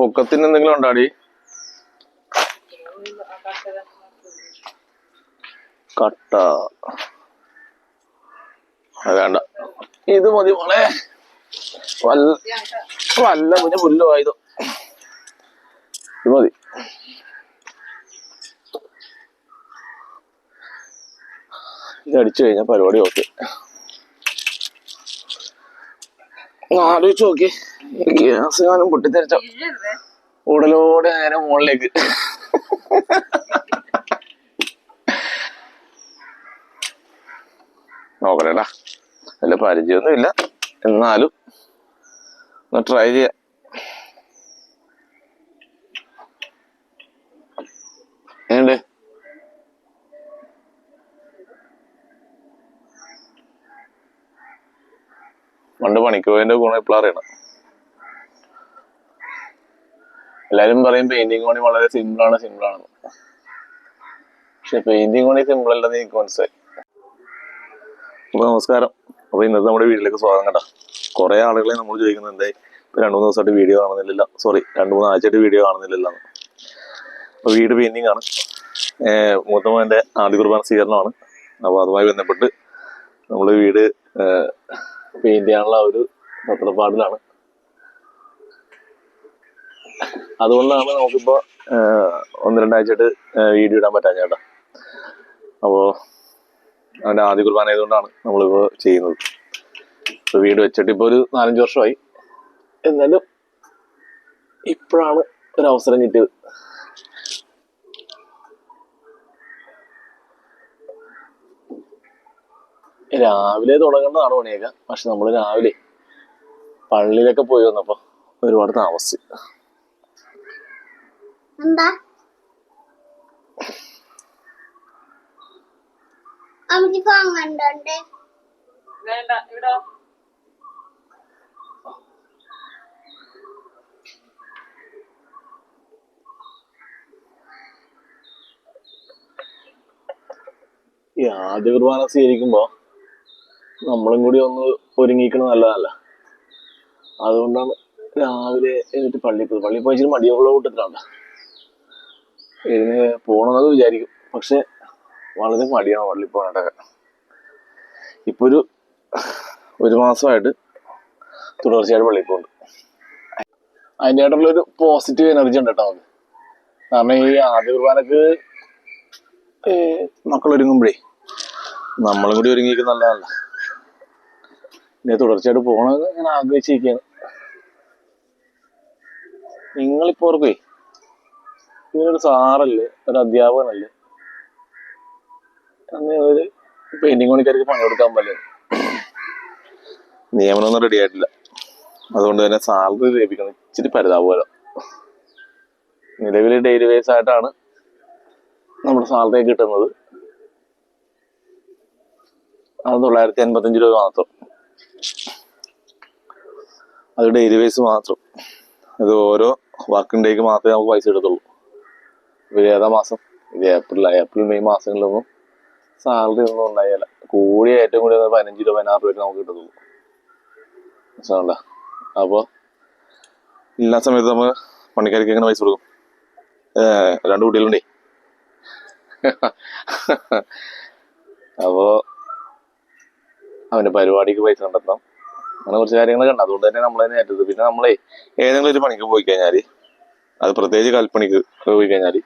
പൊക്കത്തിന് എന്തെങ്കിലും ഉണ്ടാടി? കട്ട. വേണ്ട. ഇത് മതി മോളെ. വല്ല വല്ല പിന്നെ പുല്ലോ ഇത്. മതി. ഇത് അടിച്ചു കഴിഞ്ഞാൽ പരിപാടി ഓക്കെ. ആലോചിച്ച് നോക്കി. ഗ്യാസ് കാലം പൊട്ടിത്തെറിച്ച ഉടലോടെ നേരെ മുകളിലേക്ക് നോക്കണേടാ അല്ല പരിചയമൊന്നും ഇല്ല എന്നാലും ഒന്ന് ട്രൈ ചെയ്യാം. ഏണ്ട് പണ്ട് പണിക്ക് പോയതിന്റെ ഗുണം ഇപ്പോൾ എല്ലാരും പറയും പെയിന്റിംഗ് പണി വളരെ സിമ്പിൾ ആണ് സിമ്പിൾ ആണ്. പക്ഷെ പെയിന്റിംഗ് പണി സിമ്പിൾ അല്ലെന്ന് എനിക്ക് മനസ്സിലായി. അപ്പൊ നമസ്കാരം. അപ്പൊ ഇന്നത്തെ നമ്മുടെ വീട്ടിലേക്ക് സ്വാഗതം കേട്ടോ. കുറെ ആളുകളെ നമ്മൾ ചോദിക്കുന്നത് എന്തായി? ഇപ്പൊ രണ്ടു മൂന്ന് ദിവസമായിട്ട് വീഡിയോ കാണുന്നില്ല സോറി രണ്ടു മൂന്ന് ആഴ്ചയായിട്ട് വീഡിയോ കാണുന്നില്ല അപ്പൊ വീട് പെയിന്റിംഗ് ആണ്. മൂത്തമ്മന്റെ ആദ്യ കുർബാന സ്വീകരണമാണ്. അപ്പൊ അതുമായി ബന്ധപ്പെട്ട് നമ്മൾ വീട് പെയിന്റ് ചെയ്യാനുള്ള ഒരു തത്രപ്പാടിലാണ് അതുകൊണ്ടാണ് നമുക്കിപ്പോ ഒന്ന് രണ്ടാഴ്ചയായിട്ട് വീഡിയോ ഇടാൻ പറ്റാൻ ചേട്ടാ അപ്പോ അവന്റെ ആദ്യ കുർബാന ആയതുകൊണ്ടാണ് ചെയ്യുന്നത്. ഇപ്പൊ വീട് വെച്ചിട്ട് ഇപ്പൊ ഒരു നാലഞ്ച് വർഷമായി. എന്നാലും ഇപ്പോഴാണ് ഒരു അവസരം കിട്ടിയത്. രാവിലെ തുടങ്ങേണ്ടതാണ് പണിയൊക്കെ പക്ഷെ നമ്മൾ രാവിലെ പള്ളിയിലൊക്കെ പോയി വന്നപ്പോ ഒരുപാട് താമസിച്ചു. എന്താ? അമ്മയ്ക്ക് ഫോൺ കണ്ടോണ്ട് വേണ്ട ഇവിടോ? ഈ ആദ്യ കുർബാന സ്വീകരിക്കുമ്പോ നമ്മളും കൂടി ഒന്ന് ഒരുങ്ങിക്കണ നല്ലതല്ല. അതുകൊണ്ടാണ് രാവിലെ എന്നിട്ട് പള്ളിയിൽ പോയി പള്ളിയിൽ പോയി മടിയുള്ള കൂട്ടത്തിലാണ് ഇതിന് പോകണമെന്നൊക്കെ വിചാരിക്കും. പക്ഷെ വളരെ മടിയാണ് വള്ളി പോകാനായിട്ടൊക്കെ ഇപ്പൊ ഒരു ഒരു മാസമായിട്ട് തുടർച്ചയായിട്ട് പള്ളിയിൽ പോകുന്നുണ്ട് അതിന്റെ ആയിട്ടുള്ള ഒരു പോസിറ്റീവ് എനർജി ഉണ്ട് കേട്ടോ നമുക്ക്. കാരണം ഈ ആദ്യ കുർബാനക്ക് മക്കൾ ഒരുങ്ങുമ്പോഴേ നമ്മളും കൂടി ഒരുങ്ങിയിരിക്കുന്ന നല്ലതല്ല. ഇനി തുടർച്ചയായിട്ട് പോകണമെന്ന് ഞാൻ ആഗ്രഹിച്ചിരിക്കുകയാണ്. നിങ്ങളിപ്പോ ഓർക്കേ ഇവനൊരു സാറല്ലേ ഒരു അധ്യാപകനല്ലേ? അന്ന് ഒരു പെയിന്റിംഗ് പണിക്കാർക്ക് പണി കൊടുക്കാൻ പറ്റില്ല. നിയമനമൊന്നും റെഡി ആയിട്ടില്ല. അതുകൊണ്ട് തന്നെ സാലറി ലഭിക്കണം. ഇച്ചിരി പരിതാപകരം. നിലവിൽ ഡെയിലി വേസ് ആയിട്ടാണ് നമ്മുടെ സാലറി കിട്ടുന്നത്. അത് തൊള്ളായിരത്തി അൻപത്തഞ്ച് രൂപ മാത്രം. അത് ഡെയിലി വേസ് മാത്രം. അത് ഓരോ വർക്കിംഗ് ഡേക്ക് മാത്രമേ നമുക്ക് പൈസ എടുത്തുള്ളൂ ഇത് ഏതാ മാസം ഇത് ഏപ്രിൽ ഏപ്രിൽ മെയ് മാസങ്ങളിലൊന്നും സാലറി ഒന്നും ഉണ്ടായില്ല. കൂടിയ ഏറ്റവും കൂടിയ പതിനഞ്ച് രൂപ പതിനാറ് രൂപ നമുക്ക് കിട്ടത്തുള്ളൂ. മനസ്സിലാവണ്ട? അപ്പോൾ എല്ലാ സമയത്ത് നമ്മൾ പണിക്കാർക്ക് എങ്ങനെ പൈസ കൊടുക്കും. രണ്ട് കുട്ടികളുണ്ടേ. അപ്പോൾ അവന്റെ പരിപാടിക്ക് പൈസ കണ്ടെത്തണം. അങ്ങനെ കുറച്ച് കാര്യങ്ങളൊക്കെ ഉണ്ട് അതുകൊണ്ട് തന്നെ നമ്മൾ തന്നെ ഏറ്റത് പിന്നെ നമ്മളെ ഏതെങ്കിലും ഒരു പണിക്ക് പോയി കഴിഞ്ഞാൽ അത് പ്രത്യേകിച്ച് കൽപ്പണിക്ക് പോയി കഴിഞ്ഞാൽ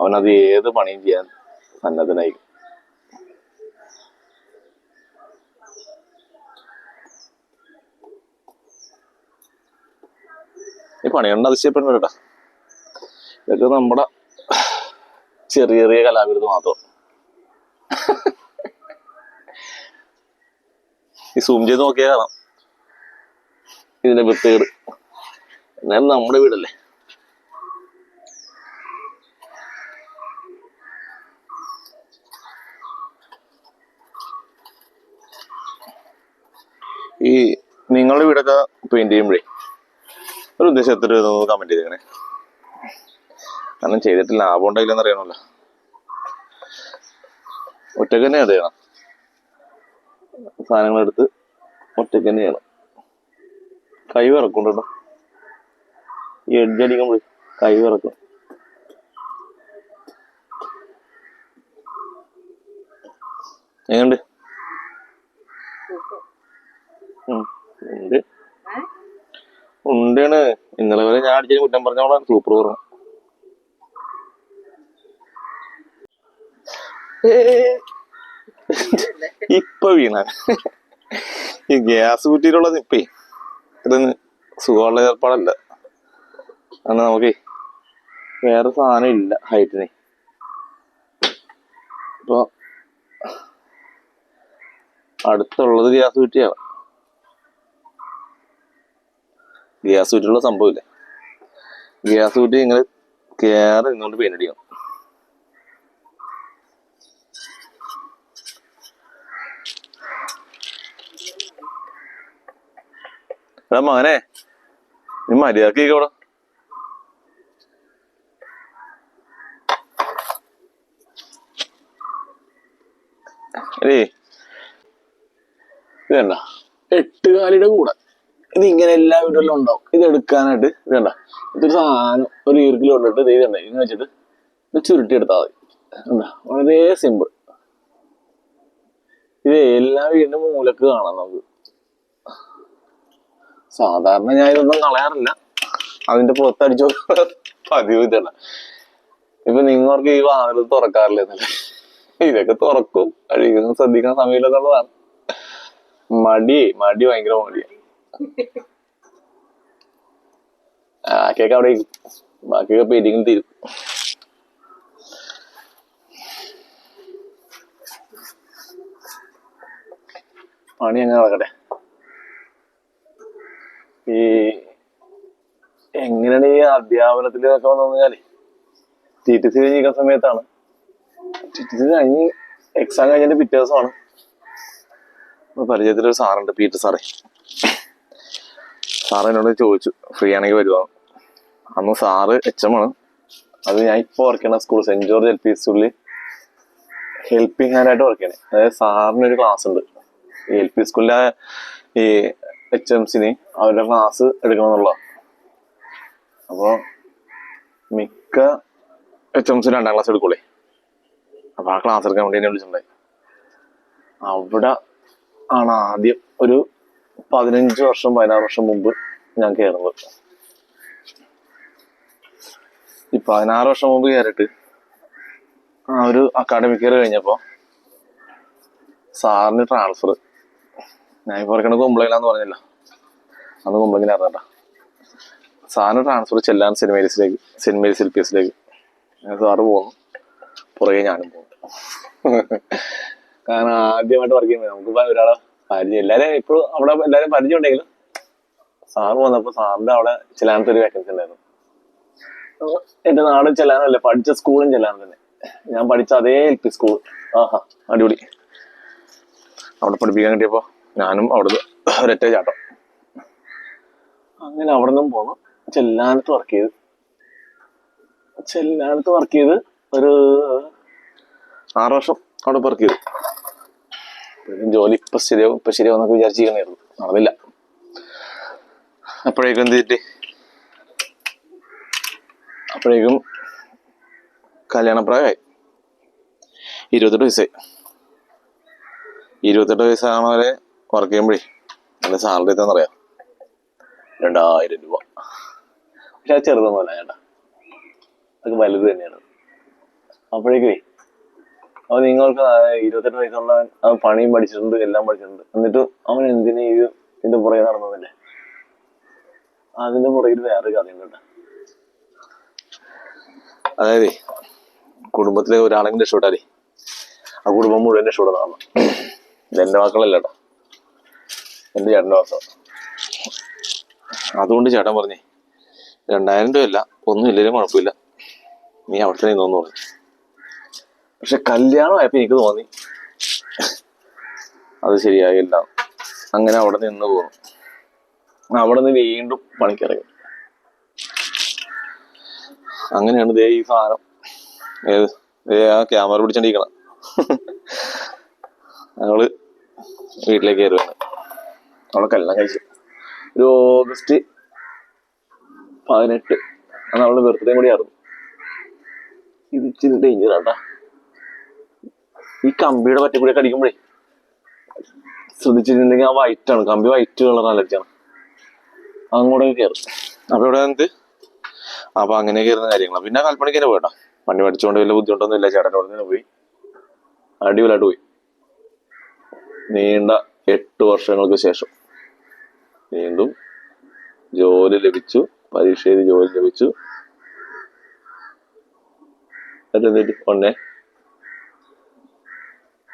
അവനത് ഏത് പണിയും ചെയ്യാൻ സന്നദ്ധനായി ഈ പണി കൊണ്ട് അതിശയപ്പെടുന്നു കേട്ടാ ഇതൊക്കെ നമ്മുടെ ചെറിയ ചെറിയ കലാവിരുത് മാത്രം. ഈ സൂം ചെയ്ത് നോക്കിയാൽ കാണാം. ഇതിന്റെ വൃത്തികേട്. എന്നാലും നമ്മുടെ വീടല്ലേ? ഈ നിങ്ങളുടെ വീടൊക്കെ പെയിന്റ് ചെയ്യുമ്പോഴേ ഒരു ഉദ്ദേശം എത്ര കമന്റ് ചെയ്തേക്കണേ. കാരണം ചെയ്തിട്ട് ലാഭം ഉണ്ടായില്ലെന്ന് അറിയണമല്ലോ. ഒറ്റയ്ക്ക് തന്നെ അത് ചെയ്യണം. സാധനങ്ങൾ എടുത്ത് ഒറ്റയ്ക്ക് തന്നെ ചെയ്യണം. കൈ വിറക്കുണ്ടോ ഈ എഡ്ജ് അടിക്കുമ്പോൾ കൈ വിറക്കും. എങ്ങനുണ്ട് ഉണ്ട്. ഉണ്ടാണ്. ഇന്നലെ വരെ ഞാൻ അടിച്ചതിന് കുറ്റം പറഞ്ഞോളാം. സൂപ്പർ പറഞ്ഞു ഇപ്പൊ വീണ. ഈ ഗ്യാസ് കുറ്റിയിലുള്ളത് ഇപ്പേ. ഇതൊന്ന് സുഖമുള്ള ഏർപ്പാടല്ല. കാരണം നമുക്ക് വേറെ സാധനം ഇല്ല ഹൈറ്റിന്. ഇപ്പൊ അടുത്തുള്ളത് ഗ്യാസ് കുറ്റിയാണ് ഗ്യാസ് കുറ്റിയുള്ള സംഭവമില്ല? ഗ്യാസ് കുറ്റി നിങ്ങൾ കയറി നിന്നുകൊണ്ട് പെയിനടിക്കണം. എടാ മകനെ നീ മര്യാദയ്ക്ക് ഇവിടെ. ഏ ഇത് എട്ടുകാലിയുടെ കൂടെ. ഇത് ഇങ്ങനെ എല്ലാ വീടുകളിലും ഉണ്ടാവും. ഇത് എടുക്കാനായിട്ട് ഇത് കണ്ട. ഇതൊരു സാധനം ഒരു ഈർക്കിൽ കൊണ്ടിട്ട് ഇത് കണ്ട. ഇങ്ങനെ വെച്ചിട്ട് ഇത് ചുരുട്ടി എടുത്താൽ മതി വളരെ സിമ്പിൾ ഇത് എല്ലാ വീടിന്റെ മൂലക്ക് കാണാം നമുക്ക്. സാധാരണ ഞാൻ ഇതൊന്നും കളയാറില്ല. അതിന്റെ പുറത്തടിച്ചു പതിവ് ഇതാണ്. ഇപ്പൊ നിങ്ങൾക്ക് ഈ വാതിൽ തുറക്കാറില്ല ഇതൊക്കെ തുറക്കും. കഴിക്കുന്ന ശ്രദ്ധിക്കാൻ സമയമില്ലെന്നുള്ളതാണ് മടി മടി ഭയങ്കര മടിയാ. ബാക്കിയൊക്കെ അവിടെ ഇരിക്കും. ബാക്കിയൊക്കെ പെയിന്റിങ് തീരും പണി അങ്ങനെ നടക്കട്ടെ ഈ എങ്ങനെയാണ് ഈ അധ്യാപനത്തിലൊക്കെ വന്നു കഴിഞ്ഞാൽ ടി ടി സി കഴിഞ്ഞിരിക്കുന്ന സമയത്താണ്. ടി ടി സി കഴിഞ്ഞ് എക്സാം കഴിഞ്ഞിട്ട് പിറ്റേ ദിവസമാണ്. പരിചയത്തിലൊരു സാറുണ്ട് പീറ്റർ സാറേ. സാറ് എന്നോട് ചോദിച്ചു ഫ്രീ ആണെങ്കിൽ വരുവാ? അന്ന് സാറ് എച്ച് എം ആണ്. അത് ഞാൻ ഇപ്പോൾ വർക്ക് ചെയ്യണ school saint George L P സ്കൂളിൽ ഹെൽപ്പിംഗ് ഹാൻഡായിട്ട് വർക്ക് ചെയ്യണേ അതായത് സാറിന് ഒരു ക്ലാസ് ഉണ്ട്. എൽ പി സ്കൂളിലെ ഈ എച്ച് എംസിന് അവരുടെ ക്ലാസ് എടുക്കണമെന്നുള്ള അപ്പോൾ മിക്ക എച്ച് എംസ് രണ്ടാം ക്ലാസ് എടുക്കൂലേ അപ്പൊ ആ ക്ലാസ് എടുക്കാൻ വേണ്ടി എന്നെ വിളിച്ചിട്ടുണ്ടായി. അവിടെ ആണ് ആദ്യം ഒരു പതിനഞ്ച് വർഷം പതിനാറ് വർഷം മുമ്പ് ഞാൻ കയറുന്നത് ഈ പതിനാറ് വർഷം മുമ്പ് കയറിയിട്ട് ആ ഒരു അക്കാഡമിക് ഇയർ കഴിഞ്ഞപ്പോ സാറിന് ട്രാൻസ്ഫർ ഞാൻ ഇപ്പോൾ ഇറക്കണ കുമ്പളയിലാന്ന് പറഞ്ഞില്ല. അന്ന് കുമ്പളങ്ങനെ അറിഞ്ഞാ സാറിന് ട്രാൻസ്ഫർ ചെല്ലാൻ സെന്റ് മേരീസിലേക്ക് സെന്റ് മേരീസ് പി എസിലേക്ക് സാറ് പോകുന്നു പുറകെ ഞാനും പോകുന്നു കാരണം ആദ്യമായിട്ട് വർക്ക് ചെയ്യുമ്പോൾ നമുക്ക് ഇപ്പൊ ഒരാളെ പരിചയം എല്ലാവരും ഇപ്പോഴും അവിടെ എല്ലാവരും പരിചയം ഉണ്ടെങ്കിലും സാറ് വന്നപ്പോൾ സാറിന്റെ അവിടെ ചെല്ലാനത്തെ ഒരു വേക്കൻസി ഉണ്ടായിരുന്നു. എന്റെ നാട് ചെല്ലാനല്ലേ പഠിച്ച സ്കൂളും ചെല്ലാൻ തന്നെ. ഞാൻ പഠിച്ച അതേ എൽ പി സ്കൂൾ ആഹാ അടിപൊളി. അവിടെ പഠിപ്പിക്കാൻ കിട്ടിയപ്പോ ഞാനും അവിടുന്ന് ഒരൊറ്റ ചാട്ടം. അങ്ങനെ അവിടെ നിന്നും പോന്നു. ചെല്ലാനത്ത് വർക്ക് ചെയ്ത്. ചെല്ലാനത്ത് വർക്ക് ചെയ്ത് ഒരു ആറ് വർഷം അവിടെ വർക്ക് ചെയ്തു. ജോലി. ഇപ്പൊ ശരിയാവും ഇപ്പൊ ശരിയാവും എന്നൊക്കെ വിചാരിച്ചിരിക്കണായിരുന്നു നടന്നില്ല. അപ്പോഴേക്കും എന്ത് ചെയ്തിട്ട് അപ്പോഴേക്കും കല്യാണപ്രായമായി. ഇരുപത്തെട്ട് വയസ്സായി. ഇരുപത്തെട്ട് വയസ്സാണ് വരെ വർക്ക് ചെയ്യുമ്പോഴേ നല്ല സാലറി എത്താന്നറിയാം രണ്ടായിരം രൂപ. പക്ഷെ അത് ചെറുതൊന്നുമല്ല ചേട്ടാ. അതൊക്കെ വലുത് തന്നെയാണ്. അപ്പോഴേക്കേ അപ്പൊ നിങ്ങൾക്ക് ഇരുപത്തെട്ട് വയസ്സുള്ള അവൻ പണിയും പഠിച്ചിട്ടുണ്ട് എല്ലാം പഠിച്ചിട്ടുണ്ട്. എന്നിട്ട് അവൻ എന്തിനു ഈ ഇതിന്റെ പുറകെ നടന്നതല്ലേ അതിന്റെ പുറകിൽ വേറെ കഥയുണ്ട് കേട്ടോ. അതായത് കുടുംബത്തിലെ ഒരാളെങ്കിലും രക്ഷപ്പെട്ടാലേ ആ കുടുംബം മുഴുവൻ രക്ഷപ്പെടുന്നതാണ് എന്റെ കേട്ടോ. എന്റെ ചേട്ടന്റെ വാക്ക. അതുകൊണ്ട് ചേട്ടൻ പറഞ്ഞേ രണ്ടായിരം രൂപ അല്ല ഒന്നും ഇല്ലെങ്കിലും കുഴപ്പമില്ല. നീ അവിടെ തന്നെ നിന്നോന്ന് പറഞ്ഞു. പക്ഷെ കല്യാണം ആയപ്പോ എനിക്ക് തോന്നി. അത് ശരിയായില്ല. അങ്ങനെ അവിടെ നിന്ന് പോകും അവിടെ നിന്ന് വീണ്ടും പണിക്കിറങ്ങി. അങ്ങനെയാണ് ദേ ഈ സാധനം. ഏത് ആ ക്യാമറ പിടിച്ചോണ്ടിരിക്കണം. ഞങ്ങൾ വീട്ടിലേക്ക് കയറുകയാണ് അവളെ കല്യാണം കഴിച്ചു. ഒരു ഓഗസ്റ്റ് പതിനെട്ട്. അന്ന് അവളുടെ ബർത്ത്ഡേ കൂടി ആയിരുന്നു. ഇത് ഇച്ചിരി ഡേഞ്ചർ ആട്ടാ. ഈ കമ്പിയുടെ പറ്റി കൂടെ കടിക്കുമ്പോഴേ ശ്രദ്ധിച്ചിട്ടുണ്ടെങ്കിൽ ആ വൈറ്റ് ആണ്. കമ്പി വൈറ്റ് കളർ അലർജിയാണ് അങ്ങോട്ടേക്ക് കയറും അപ്പൊ ഇവിടെ എന്ത്? അപ്പൊ അങ്ങനെ കയറുന്ന കാര്യങ്ങളാണ് പിന്നെ കൽപ്പണിക്ക് തന്നെ പോയിട്ടോ വണ്ടി പഠിച്ചുകൊണ്ട് വലിയ ബുദ്ധിമുട്ടൊന്നും ഇല്ല ചേട്ടനോട് തന്നെ പോയി. അടിപൊളിയായിട്ട് പോയി. നീണ്ട എട്ട് വർഷങ്ങൾക്ക് ശേഷം വീണ്ടും ജോലി ലഭിച്ചു. പരീക്ഷ ജോലി ലഭിച്ചു. ഒന്നേ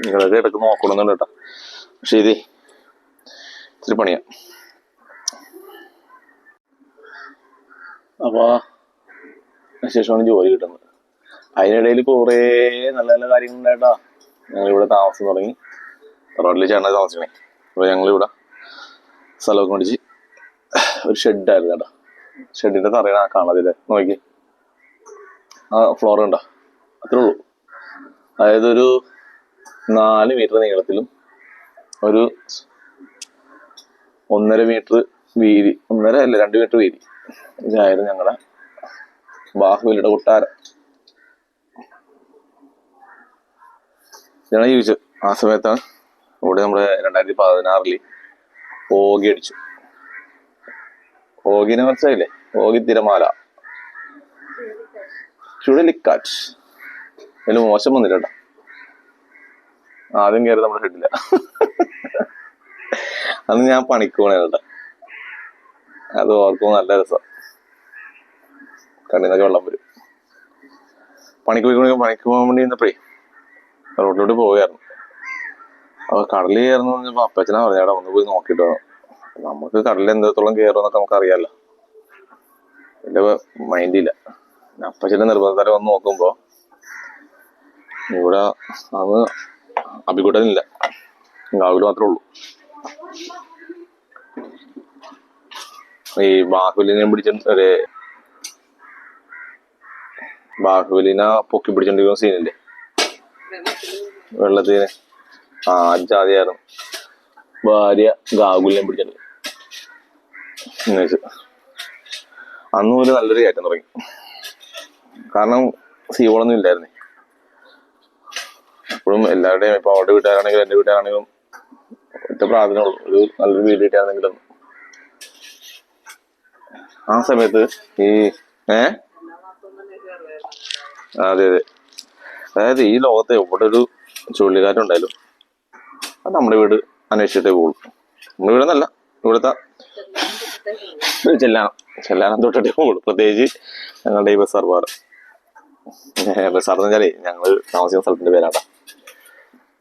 നിങ്ങളൊക്കെ ഇടയ്ക്ക് നോക്കണമെന്നുണ്ട് കേട്ടോ. പക്ഷെ ഇത് ഇത്തിരി പണിയാ. അപ്പൊ ശേഷമാണ് ജോലി കിട്ടുന്നത്. അതിനിടയിൽ കുറേ നല്ല നല്ല കാര്യങ്ങളുണ്ടായിട്ടാ ഞങ്ങളിവിടെ താമസം തുടങ്ങി. റോഡിൽ ചേട്ടനെ താമസിക്കണേ. അപ്പൊ ഞങ്ങൾ ഇവിടെ സ്ഥലമൊക്കെ മേടിച്ച് ഒരു ഷെഡായിരുന്നു കേട്ടോ. ഷെഡിന്റെ തറയാണ് ആ കാണാതില്ലേ നോക്കി. ആ ഫ്ലോർ ഉണ്ടോ? അത്രേ ഉള്ളൂ. അതായത് ഒരു നാല് മീറ്റർ നീളത്തിലും ഒരു ഒന്നര മീറ്റർ വീതി ഒന്നര അല്ല രണ്ട് മീറ്റർ വീതി. ഇതായിരുന്നു ഞങ്ങളുടെ ബാഹുബലിയുടെ കൊട്ടാരം. ഞാൻ ജീവിച്ചു ആ സമയത്താണ് ഇവിടെ നമ്മുടെ രണ്ടായിരത്തി പതിനാറിൽ ഓഗി അടിച്ചു. ഓഗിനെ മനസ്സിലായില്ലേ ഓഗി തിരമാല. ചുഴലിക്കാറ്റ്. അതിൽ മോശം വന്നില്ല ആദ്യം കയറി നമ്മുടെ ഷെഡില്ല അന്ന് ഞാൻ പണിക്ക് പോണേ കേട്ടോ. അത് ഓർക്കുമ്പോൾ നല്ല രസം. കണ്ണിന്നൊക്കെ വെള്ളം വരും. പണിക്ക് പോയി പണിക്ക് പോകാൻ വേണ്ടി നിന്നപ്പോഴേ റോഡിലോട്ട് പോവുകയായിരുന്നു. അപ്പൊ കടലിൽ കയറുന്നു പറഞ്ഞപ്പോ അപ്പച്ചനാ പറഞ്ഞാടാ ഒന്ന് പോയി നോക്കിട്ട് നമുക്ക് കടലിൽ എന്തോത്തോളം കയറുമെന്നൊക്കെ നമുക്ക് അറിയാലോ. മൈൻഡ് മൈൻഡില്ല അപ്പച്ചന്റെ നിർബന്ധത്തിൽ വന്ന് നോക്കുമ്പോ ഇവിടെ അന്ന് അഭികൂട്ടനില്ല ഗാവിൽ മാത്രമേ ഉള്ളൂ. ഈ ബാഹുലിനെ പിടിച്ച ഒരു ബാഹുലിനെ പൊക്കി പിടിച്ചോണ്ടിരിക്കുന്ന സീനില്ലേ? വെള്ളത്തിന് ആ ജാതിയായിരുന്നു ഭാര്യ ഗാഗുലിനെ പിടിച്ചിട്ടുണ്ട് അന്നും ഒരു നല്ലൊരു കയറ്റം തുടങ്ങി. കാരണം സീവളൊന്നും ഇല്ലായിരുന്നേ. അപ്പോഴും എല്ലാവരുടെയും ഇപ്പൊ അവരുടെ വീട്ടുകാരാണെങ്കിലും എന്റെ വീട്ടുകാരാണെങ്കിലും ഒറ്റ പ്രാർത്ഥന ഒരു നല്ലൊരു വീട് കിട്ടിയാണെങ്കിലും. ആ സമയത്ത് ഈ ഏ? അതെ അതെ. അതായത് ഈ ലോകത്ത് എവിടെ ഒരു ചുഴലിക്കാറ്റുണ്ടായാലും അത് നമ്മുടെ വീട് അന്വേഷിച്ചിട്ടേ പോകുള്ളൂ നമ്മുടെ വീടെന്നല്ല ഇവിടുത്തെ ചെല്ലാനം. ചെല്ലാനം തൊട്ടിട്ടേ പോകുള്ളൂ പ്രത്യേകിച്ച് ഞങ്ങളുടെ ഈ ബസാർ പാറ. ബസാർ എന്ന് വെച്ചാലേ ഞങ്ങൾ താമസിക്കുന്ന സ്ഥലത്തിന്റെ പേരാട്ടാ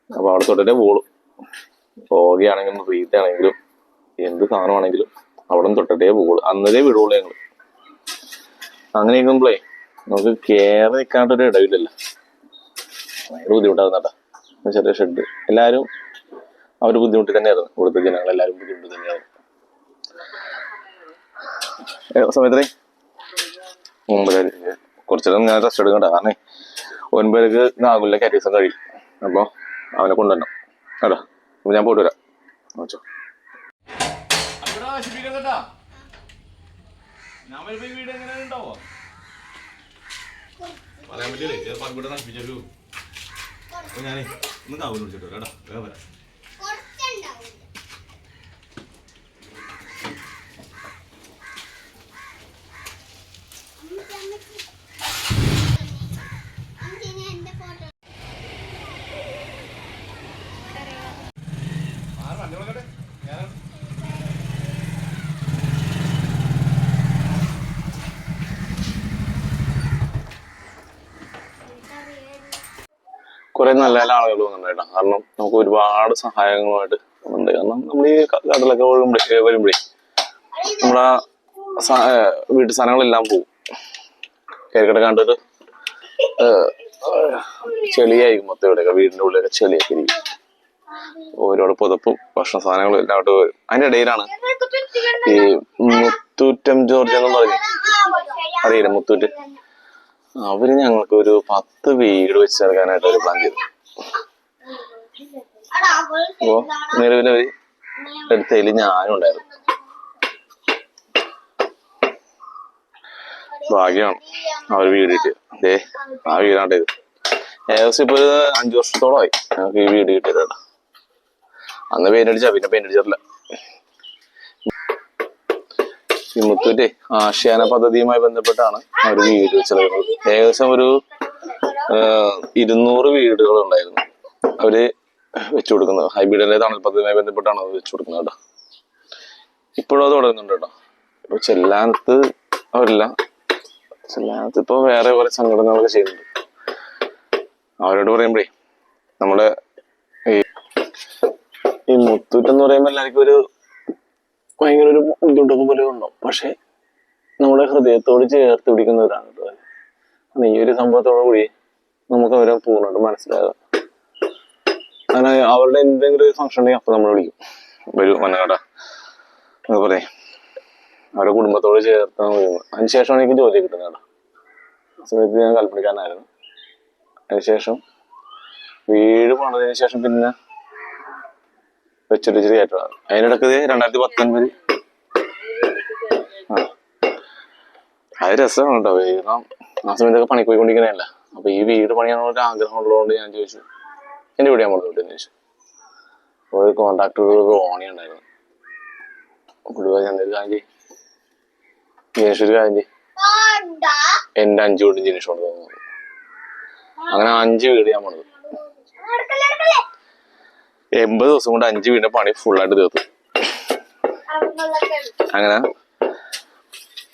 അപ്പൊ അവിടെ തൊട്ടിട്ടേ പോളൂ പോകുകയാണെങ്കിലും റീത്താണെങ്കിലും എന്ത് സാധനമാണെങ്കിലും അവിടെ നിന്ന് തൊട്ടിട്ടേ പോകുള്ളൂ അന്നേരേ വിടുള്ളൂ ഞങ്ങൾ അങ്ങനെ ഇരിക്കുമ്പോഴേ നമുക്ക് കയറി നിൽക്കാണ്ടൊരു ഇടവില്ലല്ലോ. ഭയങ്കര ബുദ്ധിമുട്ടാകുന്നട്ടാ ചെറിയ ഷെഡ് എല്ലാവരും അവർ ബുദ്ധിമുട്ടി തന്നെയായിരുന്നു. ഇവിടുത്തെ ജനങ്ങൾ എല്ലാവരും ബുദ്ധിമുട്ടി തന്നെയായിരുന്നു. സമയത്തേ ഒമ്പതര കുറച്ചു നേരം ഞാൻ റെസ്റ്റ് എടുക്കണ്ട. കാരണം ഒൻപതരക്ക് നാഗുലിലെ കാറ്റീസം കഴിയും. അപ്പൊ അവനെ കൊണ്ടുവരണം. കേട്ടോ? ഞാൻ പോയിട്ട് വരാം. വെച്ചോ പറയാൻ പറ്റില്ലേ? കൂടെ നശിപ്പിച്ചു ഞാനേ ഒന്ന് കാവൂന്ന് വിളിച്ചിട്ട് വരാം കേട്ടോ. വേഗം വരാം കുറച്ചുണ്ടാവില്ല എന്റെ ഫോട്ടോ കുറെ നല്ല നല്ല ആളുകൾ വന്നിട്ടുണ്ട് കാരണം നമുക്ക് ഒരുപാട് സഹായങ്ങളുമായിട്ട് വന്നിട്ടുണ്ട്. കാരണം നമ്മൾ ഈ കടലൊക്കെ വരുമ്പോഴേ വരുമ്പോഴേ നമ്മുടെ വീട്ടു സാധനങ്ങളെല്ലാം പോകും കയറി കിടക്കാണ്ടൊരു ഏർ, ഏർ, ചെളിയായിരിക്കും മൊത്തം ഇവിടെയൊക്കെ വീടിന്റെ ഉള്ളിലൊക്കെ ചെളിയൊക്കെ ഇരിക്കും. ഒരുപാട് പുതപ്പും ഭക്ഷണ സാധനങ്ങളും എല്ലാം അവിടെ വരും. അതിന്റെ ഇടയിലാണ് ഈ മുത്തൂറ്റം ജോർജ് എന്ന് പറഞ്ഞു. അറിയില്ല മുത്തൂറ്റ്? അവർ ഞങ്ങൾക്ക് ഒരു പത്ത് വീട് വെച്ച് നൽകാനായിട്ട് ഒരു പ്ലാൻ ചെയ്തു. അപ്പോ നിലവിലെ എടുത്തതിൽ ഞാനും ഉണ്ടായിരുന്നു. ഭാഗ്യമാണ് അവർ വീട് കിട്ടിയത് ദേ ആ വീടാണ്ട് ഇത്. ഏകദേശം ഇപ്പൊ ഒരു അഞ്ചു വർഷത്തോളമായി ഞങ്ങൾക്ക് ഈ വീട് കിട്ടിയതാണ് കേട്ടോ അന്ന് പെയിന്റ് അടിച്ചാ പിന്നെ പെയിന്റ് അടിച്ചിട്ടില്ല. മുത്തൂറ്റേ ആശയാന പദ്ധതിയുമായി ബന്ധപ്പെട്ടാണ് ഒരു വീട് വെച്ചത് ഏകദേശം ഒരു ഇരുന്നൂറ് വീടുകൾ ഉണ്ടായിരുന്നു. അവർ വെച്ചു കൊടുക്കുന്നത്. ഹൈബ്രിഡിന്റെ തണൽ പദ്ധതിയുമായി ബന്ധപ്പെട്ടാണ് അത് വെച്ചു കൊടുക്കുന്നത് കേട്ടോ. ഇപ്പോഴും അത് തുടരുന്നുണ്ട് കേട്ടോ. ഇപ്പൊ ചെല്ലാനത്ത് അവരില്ല. ചെല്ലാനത്ത് ഇപ്പൊ വേറെ കുറെ സംഘടനകളൊക്കെ ചെയ്യുന്നുണ്ട്. അവരോട് പറയുമ്പോഴേ നമ്മുടെ ഈ ഈ മുത്തൂറ്റ് എന്ന് പറയുമ്പോൾ എല്ലാവർക്കും ഒരു ഭയങ്കര ഒരു ബുദ്ധിമുട്ടൊക്കെ പോലെ ഉണ്ടാവും പക്ഷെ നമ്മുടെ ഹൃദയത്തോട് ചേർത്ത് പിടിക്കുന്നവരാണ് കേട്ടോ ഈ ഒരു സംഭവത്തോടു കൂടി നമുക്ക് അവരെ പൂർണമായിട്ട് മനസ്സിലാകാം. അങ്ങനെ അവരുടെ എന്തെങ്കിലും ഒരു ഫംഗ്ഷൻ ഉണ്ടെങ്കിൽ അപ്പൊ നമ്മൾ വിളിക്കും. വരൂ മന്നകട എന്ന് പറയേ അവരുടെ കുടുംബത്തോട് വിളിക്കുന്നത് അതിനുശേഷമാണ് എനിക്ക് ജോലി കിട്ടുന്നത് കേട്ടോ. ആ സമയത്ത് ഞാൻ കൽപ്പിക്കാനായിരുന്നു അതിനുശേഷം വീട് പോണതിന് ശേഷം പിന്നെ വെച്ചിട്ട് ചെറിയ കയറ്റമാണ് അതിനിടക്ക് രണ്ടായിരത്തി പത്തൊൻപത് ആ. അത് രസമാണ് കേട്ടോ കാരണം ആ സമയത്തൊക്കെ പണിക്ക് പോയിക്കൊണ്ടിരിക്കണല്ല അപ്പൊ ഈ വീട് പണിയാനുള്ള ആഗ്രഹം ഉള്ളതുകൊണ്ട് ഞാൻ ചോദിച്ചു എന്റെ വീട് ഞാൻ എന്ന് ചോദിച്ചു ഒരു കോണ്ടാക്ടറുകൾ ഓണി ഉണ്ടായിരുന്നു. പുള്ളി പറഞ്ഞു "എന്നാ ഒരു കാര്യം ചെയ്യും. ജിനീഷ് ഒരു കാര്യം ചെയ്യും. എന്റെ അഞ്ചു വീട് ജിനീഷ് കൊണ്ട് അങ്ങനെ അഞ്ച് വീട് ഞാൻ പണിതു. എൺപത് ദിവസം കൊണ്ട് അഞ്ച് വീടിന്റെ പണി ഫുള്ളായിട്ട് തീർത്തു. അങ്ങനെ.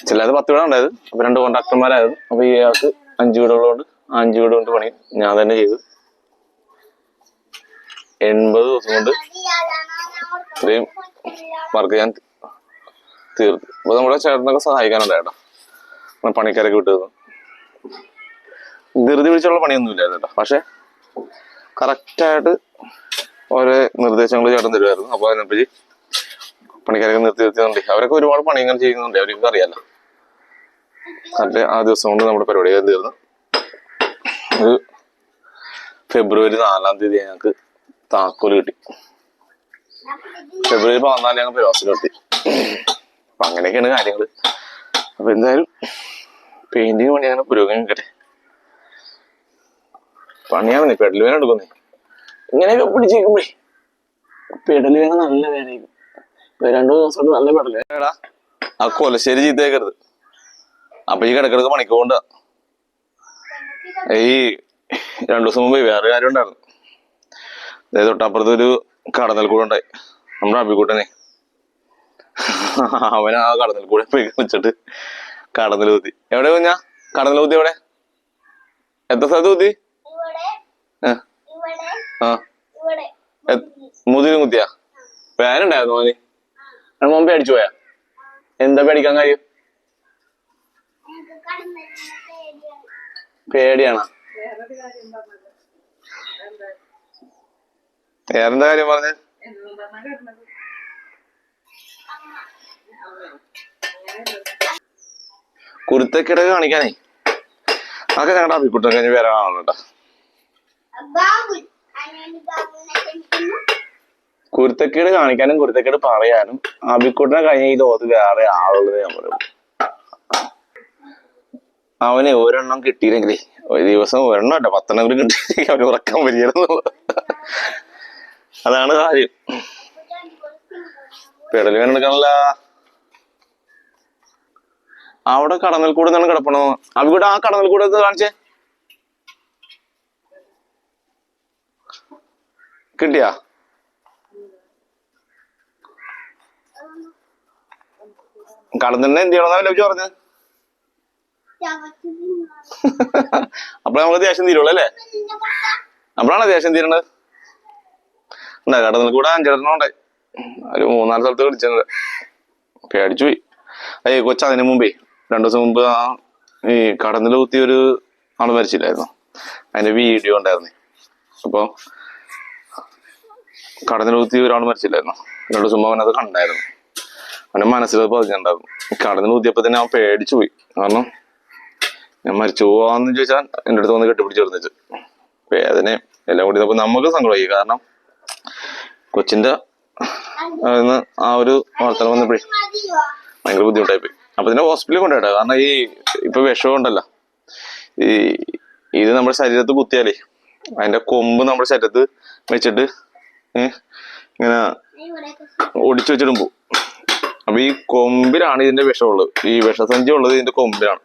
ചിലത് പത്ത് വീടാണ് ഉണ്ടായത്. അപ്പൊ രണ്ട് കോൺട്രാക്ടർമാരായത് അപ്പൊ ഇയാൾക്ക് അഞ്ച് വീടുകളുണ്ട് അഞ്ച് വീട് കൊണ്ട് പണി ഞാൻ തന്നെ ചെയ്തു. എൺപത് ദിവസം കൊണ്ട് ഇത്രയും വർക്ക് ഞാൻ തീർത്തു. അപ്പൊ നമ്മുടെ ചേട്ടനൊക്കെ സഹായിക്കാനുണ്ടായിട്ടോ. അങ്ങനെ പണിക്കാരൊക്കെ വിട്ടു തന്നു. ധൃതി പിടിച്ചുള്ള പണിയൊന്നുമില്ലായിരുന്നു കേട്ടോ. പക്ഷെ കറക്റ്റായിട്ട് ഓരോ നിർദ്ദേശങ്ങൾ ചേട്ടൻ തരുമായിരുന്നു അപ്പൊ അതിനെപ്പറ്റി പണിക്കാരൊക്കെ നിർത്തി നിർത്തിയുണ്ട് അവരൊക്കെ ഒരുപാട് പണി ഇങ്ങനെ ചെയ്യുന്നുണ്ട്. അവർക്ക് അറിയാലോ. അല്ല ആ ദിവസം കൊണ്ട് നമ്മുടെ പരിപാടി തീർന്നു. ഒരു ഫെബ്രുവരി നാലാം തീയതി ഞങ്ങൾക്ക് താക്കോൽ കിട്ടി. ഫെബ്രുവരി പതിനാല് ഞങ്ങൾ പ്രവാസം കിട്ടി അപ്പൊ അങ്ങനെയൊക്കെയാണ് കാര്യങ്ങൾ അപ്പൊ എന്തായാലും പെയിന്റിങ് പണി അങ്ങനെ പുരോഗമിക്കട്ടെ. പണിയാവുന്നേ പെഡൽ വേന എടുക്കുന്നേ. ഇങ്ങനെയൊക്കെ പിടിച്ചേക്കുമ്പോഴേ പെടൽ വേണം നല്ല ഇപ്പൊ രണ്ടു മൂന്ന് ദിവസമായിട്ട് നല്ല പെടൽ ആ കൊലശ്ശേരി ചീത്തേക്കരുത്. അപ്പൊ ഈ കിടക്കിടക്ക് പണിക്ക് പോണ്ട ഈ രണ്ടു ദിവസം മുമ്പ് വേറെ കാര്യം ഉണ്ടായിരുന്നു. അതായത് തൊട്ടപ്പുറത്ത് ഒരു കടന്നൽ കൂടെ ഉണ്ടായി. നമ്മുടെ അബിക്കൂട്ടനെ. അവൻ ആ കടന്നൽ കൂടെ പോയി വെച്ചിട്ട് കടന്നൽ കുത്തി. എവിടെ കുഞ്ഞാ? കടന്നൽ കുത്തി എവിടെ? എത്ര സ്ഥലത്ത് കുത്തി? ഇവിടെ. ഏ, ഇവിടെ ആ. മുതിരും കുത്തിയാ വേനുണ്ടായിരുന്നു മോന് മുമ്പേ അടിച്ചു പോയാ? എന്താ പേടിക്കാൻ കഴിയും പേടിയാണ്? വേറെന്താ കാര്യം പറഞ്ഞ? എന്താണ് കിടന്നത് കുരുത്തക്കിട കാണിക്കാനേ. അതൊക്കെ ഞങ്ങളുടെ അഭിപ്രായം കഴിഞ്ഞ് വേറെ ആളാണ് കേട്ടോ. കുരുത്തക്കേട് കാണിക്കാനും കുരുത്തക്കേട് പറയാനും അബിക്കുട്ടനെ കഴിഞ്ഞ ഈ ലോകത്ത് വേറെ ആളുള്ളത് ഞാൻ പറയും. അവന് ഒരെണ്ണം കിട്ടിയില്ലെങ്കിലേ ഒരു ദിവസം ഒരെണ്ണം അല്ല പത്തെണ്ണം കിട്ടിയില്ലെങ്കിൽ അവന് ഉറക്കാൻ വരികയായിരുന്നു. അതാണ് കാര്യം. പെടൽ വേനെടുക്കാനല്ല അവിടെ കടന്നൽ കൂടെ നിന്നാണ് കിടപ്പണോ അവിടെ ആ കടന്നൽ കൂടെ കാണിച്ചേ. കിട്ടിയാ കടന്നിട്ട് എന്ത് ചെയ്യണമെന്നാ ലഭിച്ചു പറഞ്ഞത് അപ്പഴ നമുക്ക് ദേഷ്യം തീരുള്ളൂ അല്ലേ. അപ്പോഴാണ് ദേഷ്യം തീരണത് ഉണ്ടാ കടന്നിൽ കൂടെ ഉണ്ടായി ഒരു മൂന്നാൽ സ്ഥലത്ത് വിളിച്ചിട്ടുണ്ട് പേടിച്ചു പോയി. അയ്യ കൊച്ച അതിന് മുമ്പേ. രണ്ടു ദിവസം മുമ്പ് ആ ഈ കടന്നിൽ കുത്തി ഒരു ആൾ മരിച്ചില്ലായിരുന്നു. അതിന്റെ വീഡിയോ ഉണ്ടായിരുന്നു. അപ്പൊ കടന്നിൽ കുത്തി ഒരാൾ മരിച്ചില്ലായിരുന്നു. എന്നോട് ചുമ്മാ അവനത് കണ്ടായിരുന്നു. അവന്റെ മനസ്സിലത് പതിഞ്ഞിട്ടുണ്ടായിരുന്നു. കടന്നു കുത്തിയപ്പോ തന്നെ അവൻ പേടിച്ചു പോയി. കാരണം ഞാൻ മരിച്ചു പോവാന്ന് ചോദിച്ചാൽ എന്റെ അടുത്ത് വന്ന് കെട്ടിപ്പിടിച്ച് നിർന്നിച്ച് വേദനയും എല്ലാം കൂടി. അപ്പൊ നമുക്ക് സങ്കടമായി. കാരണം കൊച്ചിന്റെ ആ ഒരു വാർത്തകൾ വന്നപ്പോഴേ? ഭയങ്കര ബുദ്ധിമുട്ടായി പോയി. അപ്പൊ ഇതിനെ ഹോസ്പിറ്റലിൽ കൊണ്ടുപോയിട്ടോ കാരണം ഈ ഇപ്പൊ വിഷം ഉണ്ടല്ലോ. ഈ ഇത് നമ്മുടെ ശരീരത്ത് കുത്തിയാലേ അതിന്റെ കൊമ്പ് നമ്മുടെ ശരീരത്ത് വെച്ചിട്ട് ഏ, ഇങ്ങനെ ഒടിച്ചു വെച്ചിടും പോവും അപ്പൊ ഈ കൊമ്പിലാണ് ഇതിന്റെ വിഷമുള്ളത്. ഈ വിഷസഞ്ചി ഉള്ളത് ഇതിന്റെ കൊമ്പിലാണ്.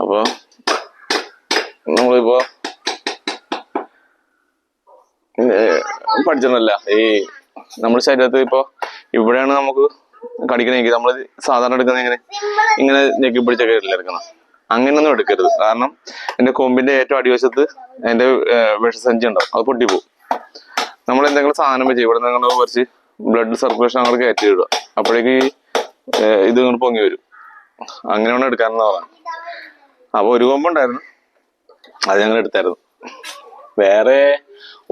അപ്പൊ നമ്മളിപ്പോ പഠിച്ചിരുന്നല്ല ഈ നമ്മുടെ ശരീരത്തിൽ ഇപ്പൊ ഇവിടെയാണ് നമുക്ക് കടിക്കണമെങ്കിൽ നമ്മൾ സാധാരണ എടുക്കുന്ന എങ്ങനെ? ഇങ്ങനെ ഞെക്കി പിടിച്ചൊക്കെ എടുക്കണം. അങ്ങനെയൊന്നും എടുക്കരുത്. കാരണം എന്റെ കൊമ്പിന്റെ ഏറ്റവും അടിവശത്ത് എന്റെ വിഷസഞ്ചി ഉണ്ടാവും അത് പൊട്ടിപ്പോവും. നമ്മൾ എന്തെങ്കിലും സാധനം വെച്ച് ഇവിടെ നിങ്ങൾ കുറച്ച് ബ്ലഡ് സർക്കുലേഷൻ അങ്ങോട്ട് കയറ്റി വിടുക അപ്പോഴേക്ക് ഇത് ഇങ്ങോട്ട് പൊങ്ങി വരും. അങ്ങനെ വേണം എടുക്കാനെന്ന് അപ്പൊ ഒരു കൊമ്പുണ്ടായിരുന്നു അത് ഞങ്ങൾ എടുത്തായിരുന്നു. വേറെ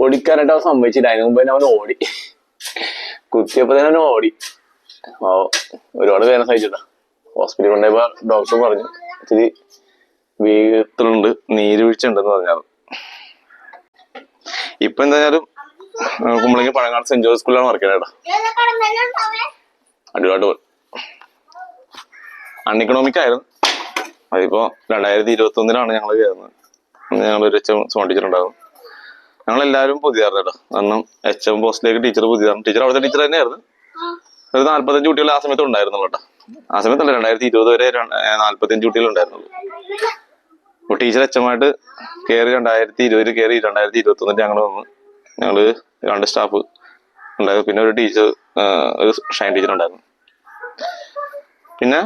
ഓടിക്കാനായിട്ട് അവൻ സംഭവിച്ചില്ല അതിന് മുമ്പ് അവൻ ഓടി. കുത്തിയപ്പോ തന്നെ അവൻ ഓടി. ഓ ഒരുപാട് പേരെ സഹിച്ചിട്ടാ. ഹോസ്പിറ്റലിൽ കൊണ്ടുപോയപ്പോ ഡോക്ടർ പറഞ്ഞു ഇച്ചിരി വീട്ടിലുണ്ട് നീര് വീഴ്ച ഉണ്ടെന്ന് പറഞ്ഞാൽ ഇപ്പൊ എന്തായാലും കുമ്പളങ്ങി പഴങ്ങാട് സെന്റ് ജോസഫ് സ്കൂളിലാണ് വർക്ക് ചെയ്യണേട്ടാ അടിപൊളിയായിട്ട് പോയി അൺഇക്കണോമിക് ആയിരുന്നു. അതിപ്പോ രണ്ടായിരത്തി ഇരുപത്തി ഒന്നിലാണ് ഞങ്ങൾ കയറുന്നത്. അന്ന് ഞങ്ങൾ ഒരു എച്ച് എം സോൺ ടീച്ചർ ഉണ്ടായിരുന്നു ഞങ്ങൾ എല്ലാവരും പുതിയതായിരുന്നു കേട്ടോ. കാരണം എച്ച് എം പോസ്റ്റിലേക്ക് ടീച്ചർ പുതിയതാണ്. ടീച്ചർ അവിടുത്തെ ടീച്ചർ തന്നെയായിരുന്നു. ഒരു നാല്പത്തഞ്ച് കുട്ടികൾ ആ സമയത്ത് ഉണ്ടായിരുന്നു കേട്ടോ. ആ സമയത്തല്ല രണ്ടായിരത്തി ഇരുപത് വരെ നാല്പത്തഞ്ച് കുട്ടികൾ ഉണ്ടായിരുന്നുള്ളൂ. അപ്പോൾ ടീച്ചർ എച്ചമായിട്ട് കയറി രണ്ടായിരത്തി ഇരുപതിൽ കയറി രണ്ടായിരത്തി ഇരുപത്തി ഒന്നിൽ ഞങ്ങൾ വന്ന്. ഞങ്ങൾ രണ്ട് സ്റ്റാഫ് ഉണ്ടായിരുന്നു പിന്നെ ഒരു ടീച്ചർ ഒരു ഷൈൻ ടീച്ചർ ഉണ്ടായിരുന്നു. പിന്നെ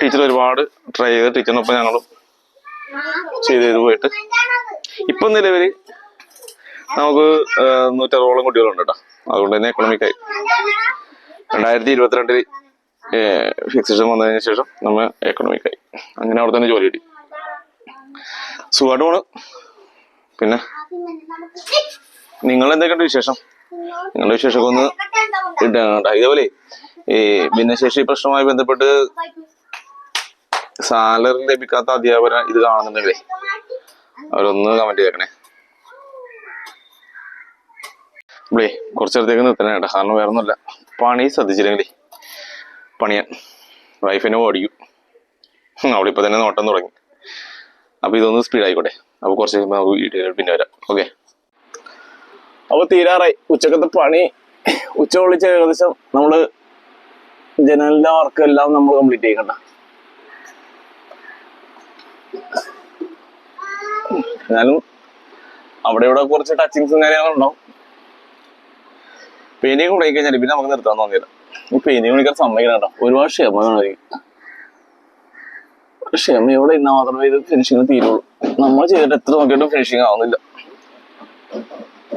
ടീച്ചർ ഒരുപാട് ട്രൈ ചെയ്ത് ടീച്ചറിനൊപ്പം ഞങ്ങളും ചെയ്ത് ചെയ്ത് പോയിട്ട്. ഇപ്പം നിലവിൽ നമുക്ക് നൂറ്ററോളം കുട്ടികളുണ്ട് കേട്ടോ. അതുകൊണ്ട് തന്നെ എക്കണോമിക് ആയി. രണ്ടായിരത്തി ഇരുപത്തിരണ്ടിൽ ഫിക്സേഷൻ വന്നതിന് ശേഷം നമ്മൾ എക്കണോമിക് ആയി. അങ്ങനെ അവിടെ തന്നെ ജോലി കിട്ടി. സുഖമായിട്ട് പോണ്. പിന്നെ നിങ്ങൾ എന്തൊക്കെയുണ്ട് വിശേഷം? നിങ്ങളുടെ വിശേഷമൊക്കെ ഒന്ന് ഇട്ടാ ഇതേപോലെ ഈ ഭിന്നശേഷി പ്രശ്നവുമായി ബന്ധപ്പെട്ട് സാലറി ലഭിക്കാത്ത അധ്യാപകർ ഇത് കാണുന്നുണ്ടെങ്കിലേ അവരൊന്ന് കമന്റ് ചെയ്തേക്കണേ നമ്മളേ കുറച്ച് നേരത്തേക്ക് നിർത്തണേ കേട്ടോ. കാരണം വേറെ ഒന്നുമില്ല പണി ശ്രദ്ധിച്ചില്ലെങ്കിലേ പണിയാൻ വൈഫിനെ ഓടിക്കും. അവളിപ്പോ തന്നെ നോട്ടം തുടങ്ങി. അപ്പൊ ഇതൊന്ന് സ്പീഡ് ആയിക്കോട്ടെ. അപ്പൊ കുറച്ച് കഴിയുമ്പോൾ വീഡിയോ പിന്നെ വരാം. ഓക്കെ അപ്പൊ തീരാറായി. ഉച്ചക്കത്തെ പണി ഉച്ച വിളിച്ച് ഏകദേശം നമ്മൾ ജനലിന്റെ വർക്ക് എല്ലാം നമ്മൾ കംപ്ലീറ്റ് ചെയ്യണ്ട. എന്നാലും അവിടെ ഇവിടെ കുറച്ച് ടച്ചിങ്സും കാര്യങ്ങളും ഉണ്ടാവും. പെയിന്റിങ് കൂടെ കഴിഞ്ഞാൽ പിന്നെ നമുക്ക് നിർത്താൻ തോന്നിയില്ല ഈ പെയിന്റിങ് വിളിക്കാൻ സമ്മതിക്കണം കേട്ടോ. ഒരുപാട് ക്ഷമ ക്ഷമയോടെ ഇരുന്നാൽ മാത്രമേ ഇത് ഫിനിഷിങ് തീരുള്ളൂ. നമ്മൾ ചെയ്തിട്ട് എത്ര നോക്കിയിട്ടും ഫിനിഷിങ് ആവുന്നില്ല.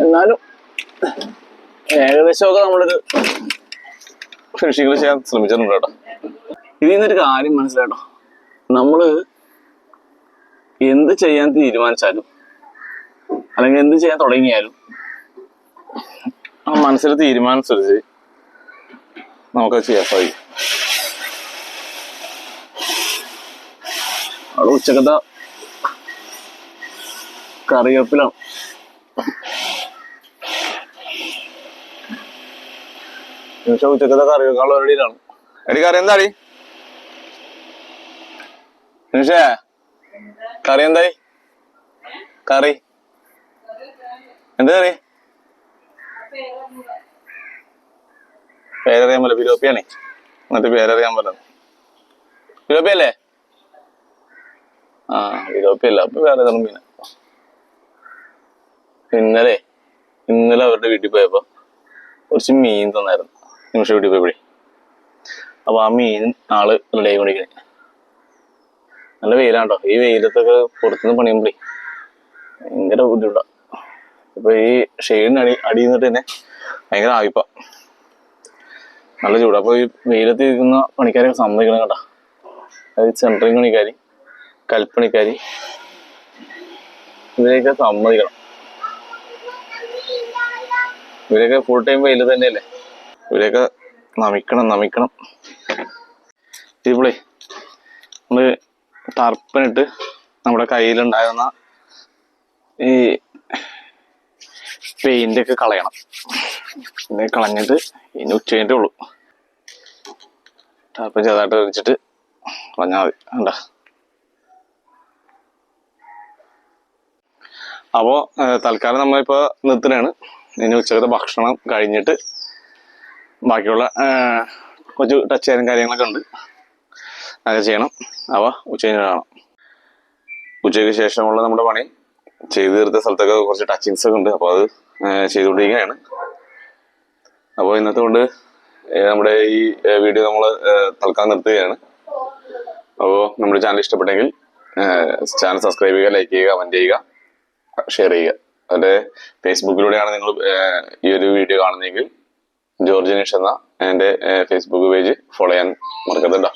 എന്നാലും ഏകദേശമൊക്കെ നമ്മളൊരു കൃഷികൾ ചെയ്യാൻ ശ്രമിച്ചിട്ടുണ്ട് കേട്ടോ. ഇതിൽ നിന്നൊരു കാര്യം മനസ്സിലാട്ടോ നമ്മൾ എന്ത് ചെയ്യാൻ തീരുമാനിച്ചാലും അല്ലെങ്കിൽ എന്ത് ചെയ്യാൻ തുടങ്ങിയാലും ആ മനസ്സിൽ തീരുമാനം അനുസരിച്ച് നമുക്കത് ചെയ്യാൻ സാധിക്കും. അവിടെ ഉച്ചക്കത്തെ കറിവേപ്പിലാണ് നിമിഷം ഉച്ചക്കത്തെ കറിവേക്കാൾ റെഡിയിലാണ്. എടി കറി എന്താടി? നിമിഷേ കറി എന്തായി? കറി. എന്ത് കറി? പേരറിയാൻ പോലെ ബിരോപ്പിയാണേ എന്നിട്ട് പേരറിയാൻ ബിരോപ്പിയല്ലേ ആ ബിരോപ്പിയല്ല അപ്പൊ വേറെ തരം ഇന്നലെ ഇന്നലെ അവരുടെ വീട്ടിൽ പോയപ്പോ കുറച്ച് മീൻ തന്നായിരുന്നു. നിമിഷം വീട്ടിൽ പോയപ്പോഴേ അപ്പൊ ആ മീൻ ആൾ റെഡി ആയിക്കൊണ്ടിരിക്കണേ നല്ല വെയിലാണ്ടോ ഈ വെയിലത്തൊക്കെ പുറത്തുനിന്ന് പണിയുമ്പോഴേ ഭയങ്കര ബുദ്ധിമുട്ടാ. ഇപ്പൊ ഈ ഷെയ്ഡിന് അടി അടി നിന്നിട്ട് തന്നെ ഭയങ്കര ആവിപ്പ. നല്ല ചൂട്. അപ്പൊ ഈ വെയിലത്ത് ഇരിക്കുന്ന പണിക്കാരെ സമ്മതിക്കണം കേട്ടോ. അതായത് സെൻട്രിങ് പണിക്കാരി കൽപ്പണിക്കാരി ഇവരെയൊക്കെ സമ്മതിക്കണം. ഇവരൊക്കെ ഫുൾ ടൈം വെയിലത്ത് തന്നെയല്ലേ? ഇവരെയൊക്കെ നമിക്കണം നമിക്കണം. ഇതിപ്പോളേ നമ്മൾ ടർപ്പനിട്ട് നമ്മുടെ കയ്യിലുണ്ടായിരുന്ന ഈ പെയിന്റ് ഒക്കെ കളയണം. പിന്നെ കളഞ്ഞിട്ട് ഇനി ഉച്ച കഴിഞ്ഞിട്ടേ ഉള്ളൂ. ടർപ്പൻ ചെറുതായിട്ട് വെച്ചിട്ട് കളഞ്ഞാൽ മതി. കണ്ട? അപ്പോ തൽക്കാലം നമ്മളിപ്പോ നിർത്തുകയാണ് ഇനി ഉച്ചക്കത്തെ ഭക്ഷണം കഴിഞ്ഞിട്ട് ബാക്കിയുള്ള കുറച്ച് ടച്ച് ചെയ്യാനും കാര്യങ്ങളൊക്കെ ഉണ്ട്. അതൊക്കെ ചെയ്യണം. അവ ഉച്ച കഴിഞ്ഞാണ് കാണാം. ഉച്ചയ്ക്ക് ശേഷമുള്ള നമ്മുടെ പണി ചെയ്ത് തീർത്ത സ്ഥലത്തൊക്കെ കുറച്ച് ടച്ചിങ്സ് ഒക്കെ ഉണ്ട്. അപ്പോൾ അത് ചെയ്തുകൊണ്ടിരിക്കുകയാണ്. അപ്പോൾ ഇന്നത്തെ കൊണ്ട് നമ്മുടെ ഈ വീഡിയോ നമ്മൾ തൽക്കാലം നിർത്തുകയാണ്. അപ്പോൾ നമ്മുടെ ചാനൽ ഇഷ്ടപ്പെട്ടെങ്കിൽ ചാനൽ സബ്സ്ക്രൈബ് ചെയ്യുക ലൈക്ക് ചെയ്യുക കമന്റ് ചെയ്യുക ഷെയർ ചെയ്യുക. അതിന്റെ ഫേസ്ബുക്കിലൂടെയാണ് നിങ്ങൾ ഈ ഒരു വീഡിയോ കാണുന്നതെങ്കിൽ ജോർജ് എന്ന എന്റെ ഫേസ്ബുക്ക് പേജ് ഫോളോ ചെയ്യാൻ മറക്കരുത് കേട്ടോ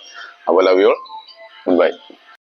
അപ്പോൾ love you all good bye